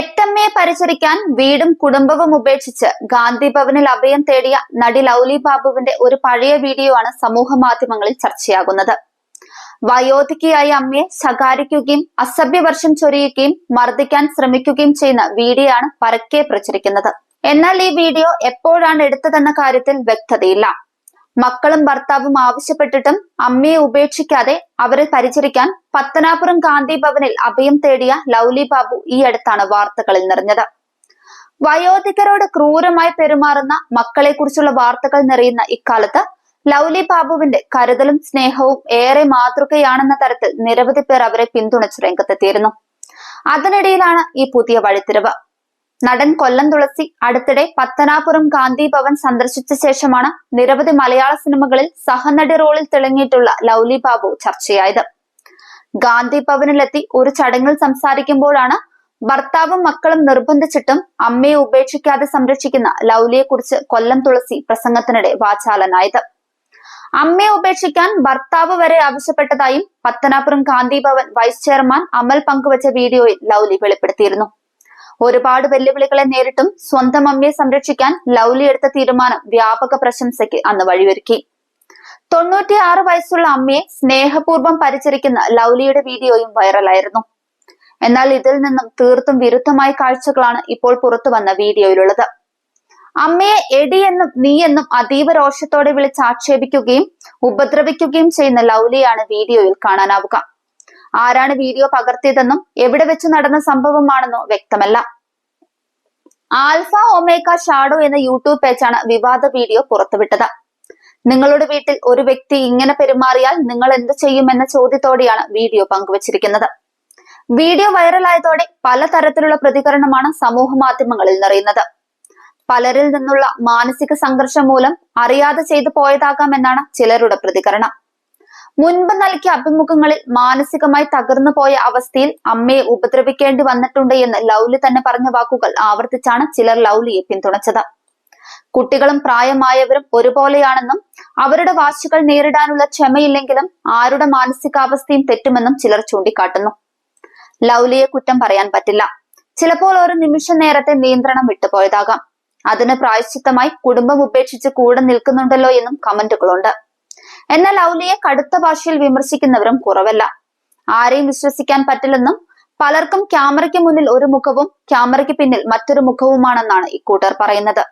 പെറ്റമ്മയെ പരിചരിക്കാൻ വീടും കുടുംബവും ഉപേക്ഷിച്ച് ഗാന്ധി ഭവനിൽ അഭയം തേടിയ നടി ലൗലി ബാബുവിന്റെ ഒരു പഴയ വീഡിയോ ആണ് സമൂഹ മാധ്യമങ്ങളിൽ ചർച്ചയാകുന്നത്. വയോധികയായ അമ്മയെ ശകാരിക്കുകയും അസഭ്യവർഷം ചൊരിയുകയും മർദ്ദിക്കാൻ ശ്രമിക്കുകയും ചെയ്യുന്ന വീഡിയോ ആണ് പരക്കെ പ്രചരിക്കുന്നത്. എന്നാൽ ഈ വീഡിയോ എപ്പോഴാണ് എടുത്തതെന്ന കാര്യത്തിൽ വ്യക്തതയില്ല. മക്കളും ഭർത്താവും ആവശ്യപ്പെട്ടിട്ടും അമ്മയെ ഉപേക്ഷിക്കാതെ അവരെ പരിചരിക്കാൻ പത്തനാപുരം ഗാന്ധി ഭവനിൽ അഭയം തേടിയ ലൗലി ബാബു ഈ അടുത്താണ് വാർത്തകളിൽ നിറഞ്ഞത്. വയോധികരോട് ക്രൂരമായി പെരുമാറുന്ന മക്കളെ കുറിച്ചുള്ള വാർത്തകൾ നിറയുന്ന ഇക്കാലത്ത് ലൗലി ബാബുവിന്റെ കരുതലും സ്നേഹവും ഏറെ മാതൃകയാണെന്ന തരത്തിൽ നിരവധി പേർ അവരെ പിന്തുണച്ച് രംഗത്തെത്തിയിരുന്നു. അതിനിടയിലാണ് ഈ പുതിയ വഴിത്തിരിവ്. നടൻ കൊല്ലം തുളസി അടുത്തിടെ പത്തനാപുരം ഗാന്ധി ഭവൻ സന്ദർശിച്ച ശേഷമാണ് നിരവധി മലയാള സിനിമകളിൽ സഹനടി റോളിൽ തിളങ്ങിയിട്ടുള്ള ലൗലി ബാബു ചർച്ചയായത്. ഗാന്ധി ഭവനിലെത്തി ഒരു ചടങ്ങിൽ സംസാരിക്കുമ്പോഴാണ് ഭർത്താവും മക്കളും നിർബന്ധിച്ചിട്ടും അമ്മയെ ഉപേക്ഷിക്കാതെ സംരക്ഷിക്കുന്ന ലൗലിയെക്കുറിച്ച് കൊല്ലം തുളസി പ്രസംഗത്തിനിടെ വാചാലനായത്. അമ്മയെ ഉപേക്ഷിക്കാൻ ഭർത്താവ് വരെ ആവശ്യപ്പെട്ടതായും പത്തനാപുരം ഗാന്ധി ഭവൻ വൈസ് ചെയർമാൻ അമൽ പങ്കുവച്ച വീഡിയോയിൽ ലൗലി വെളിപ്പെടുത്തിയിരുന്നു. ഒരുപാട് വെല്ലുവിളികളെ നേരിട്ടും സ്വന്തം അമ്മയെ സംരക്ഷിക്കാൻ ലൗലി എടുത്ത തീരുമാനം വ്യാപക പ്രശംസയ്ക്ക് അന്ന് വഴിയൊരുക്കി. തൊണ്ണൂറ്റിയാറ് വയസ്സുള്ള അമ്മയെ സ്നേഹപൂർവം പരിചരിക്കുന്ന ലൗലിയുടെ വീഡിയോയും വൈറലായിരുന്നു. എന്നാൽ ഇതിൽ നിന്നും തീർത്തും വിരുദ്ധമായ കാഴ്ചകളാണ് ഇപ്പോൾ പുറത്തു വന്ന വീഡിയോയിലുള്ളത്. അമ്മയെ എടി എന്നും നീ എന്നും അതീവ രോഷത്തോടെ വിളിച്ച് ആക്ഷേപിക്കുകയും ഉപദ്രവിക്കുകയും ചെയ്യുന്ന ലൗലിയാണ് വീഡിയോയിൽ കാണാനാവുക. ആരാണ് വീഡിയോ പകർത്തിയതെന്നും എവിടെ വെച്ച് നടന്ന സംഭവമാണെന്നോ വ്യക്തമല്ല. ആൽഫ ഒമേക്ക ഷാഡോ എന്ന യൂട്യൂബ് പേജാണ് വിവാദ വീഡിയോ പുറത്തുവിട്ടത്. നിങ്ങളുടെ വീട്ടിൽ ഒരു വ്യക്തി ഇങ്ങനെ പെരുമാറിയാൽ നിങ്ങൾ എന്ത് ചെയ്യുമെന്ന ചോദ്യത്തോടെയാണ് വീഡിയോ പങ്കുവച്ചിരിക്കുന്നത്. വീഡിയോ വൈറലായതോടെ പലതരത്തിലുള്ള പ്രതികരണമാണ് സമൂഹ മാധ്യമങ്ങളിൽ നിറയുന്നത്. പലരിൽ നിന്നുള്ള മാനസിക സംഘർഷം മൂലം അറിയാതെ ചെയ്തു പോയതാകാമെന്നാണ് ചിലരുടെ പ്രതികരണം. മുൻപ് നൽകിയ അഭിമുഖങ്ങളിൽ മാനസികമായി തകർന്നു പോയ അവസ്ഥയിൽ അമ്മയെ ഉപദ്രവിക്കേണ്ടി വന്നിട്ടുണ്ട് എന്ന് ലൗലി തന്നെ പറഞ്ഞ വാക്കുകൾ ആവർത്തിച്ചാണ് ചിലർ ലൗലിയെ പിന്തുണച്ചത്. കുട്ടികളും പ്രായമായവരും ഒരുപോലെയാണെന്നും അവരുടെ വാശികൾ നേരിടാനുള്ള ക്ഷമയില്ലെങ്കിലും ആരുടെ മാനസികാവസ്ഥയും തെറ്റുമെന്നും ചിലർ ചൂണ്ടിക്കാട്ടുന്നു. ലൗലിയെ കുറ്റം പറയാൻ പറ്റില്ല. ചിലപ്പോൾ ഒരു നിമിഷ നേരത്തെ നിയന്ത്രണം വിട്ടുപോയതാകാം. അതിന് പ്രായശ്ചിത്തമായി കുടുംബം ഉപേക്ഷിച്ച് കൂടെ നിൽക്കുന്നുണ്ടല്ലോ എന്നും കമന്റുകളുണ്ട്. എന്നാൽ ഔലിയെ കടുത്ത ഭാഷയിൽ വിമർശിക്കുന്നവരും കുറവല്ല. ആരെയും വിശ്വസിക്കാൻ പറ്റില്ലെന്നും പലർക്കും ക്യാമറയ്ക്ക് മുന്നിൽ ഒരു മുഖവും ക്യാമറയ്ക്ക് പിന്നിൽ മറ്റൊരു മുഖവുമാണെന്നാണ് ഇക്കൂട്ടർ പറയുന്നത്.